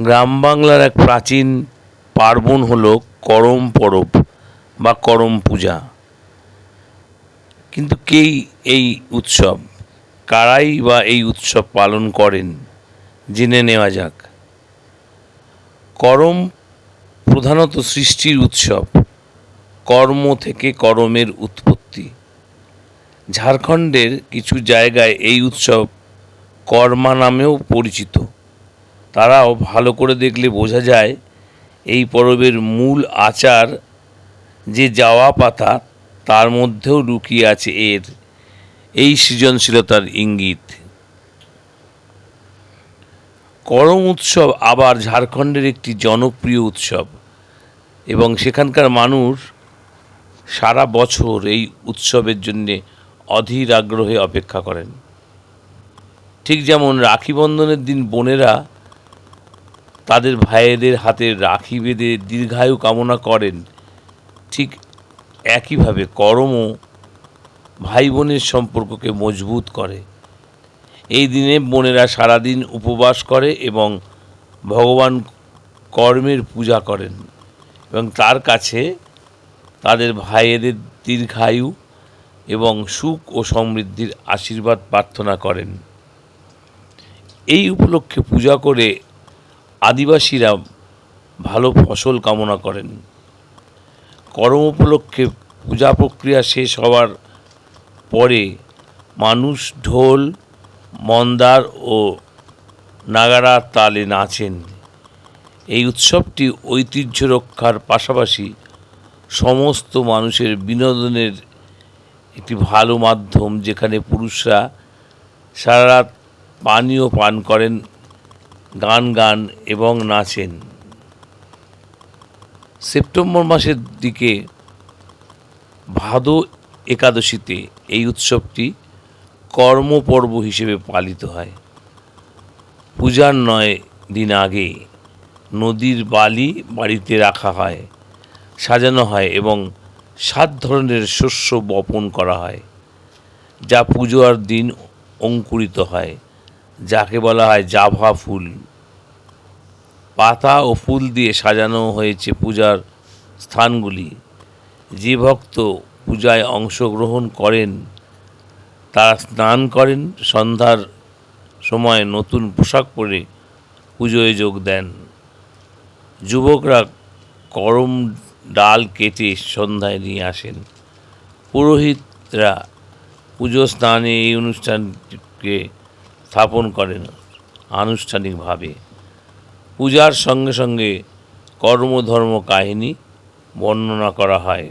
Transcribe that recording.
গ্রাম বাংলার এক প্রাচীন পার্বণ হলো করম পরব বা করম পূজা। কিন্তু কেই এই উৎসব? কারাই বা এই উৎসব পালন করেন? জেনে নেওয়া যাক। করম প্রধানত সৃষ্টির উৎসব, কর্ম থেকে করমের উৎপত্তি। ঝাড়খণ্ডের কিছু জায়গায় এই উৎসব কর্মা নামেও পরিচিত। তারাও ভালো করে দেখলে বোঝা যায় এই পরবের মূল আচার যে যাওয়া পাতা, তার মধ্যেও লুকিয়ে আছে এর এই সৃজনশীলতার ইঙ্গিত। করম উৎসব আবার ঝাড়খণ্ডের একটি জনপ্রিয় উৎসব এবং সেখানকার মানুষ সারা বছর এই উৎসবের জন্যে অধীর আগ্রহে অপেক্ষা করেন। ঠিক যেমন রাখি বন্ধনের দিন বোনেরা তাদের ভাইয়েদের হাতে রাখি বেঁধে দীর্ঘায়ু কামনা করেন। ঠিক একইভাবে করমও ভাই বোনের সম্পর্ককে মজবুত করে। এই দিনে বোনেরা সারাদিন উপবাস করে এবং ভগবান কর্মের পূজা করেন এবং তার কাছে তাদের ভাইয়েদের দীর্ঘায়ু এবং সুখ ও সমৃদ্ধির আশীর্বাদ প্রার্থনা করেন। এই উপলক্ষে পূজা করে আদিবাসীরা ভালো ফসল কামনা করেন। করম উপলক্ষে পূজা প্রক্রিয়া শেষ হওয়ার পরে মানুষ ঢোল, মন্দার ও নাগারা তালে নাচেন। এই উৎসবটি ঐতিহ্য রক্ষার পাশাপাশি সমস্ত মানুষের বিনোদনের একটি ভালো মাধ্যম, যেখানে পুরুষরা সারা রাত পানীয় পান করেন গান গান এবং নাচেন। সেপ্টেম্বর মাসের দিকে ভাদো একাদশীতে এই উৎসবটি কর্মপর্ব হিসেবে পালিত হয়। পূজার নয় দিন আগে নদীর বালি বাড়িতে রাখা হয়, সাজানো হয় এবং সাত ধরনের শস্য বপন করা হয়, যা পুজোর দিন অঙ্কুরিত হয়। যাকে বলা হয় জাভা ফুল। পাতা ও ফুল দিয়ে সাজানো হয়েছে পূজার স্থানগুলি। যে ভক্ত পূজায় অংশগ্রহণ করেন, তারা স্নান করেন, সন্ধ্যার সময় নতুন পোশাক পরে পুজোয় যোগ দেন। যুবকরা করম ডাল কেটে সন্ধ্যায় নিয়ে আসেন। পুরোহিতরা পুজো স্নানে এই অনুষ্ঠানটিকে স্থাপন করেন আনুষ্ঠানিকভাবে। পূজার সঙ্গে সঙ্গে কর্মধর্ম কাহিনী বর্ণনা করা হয়।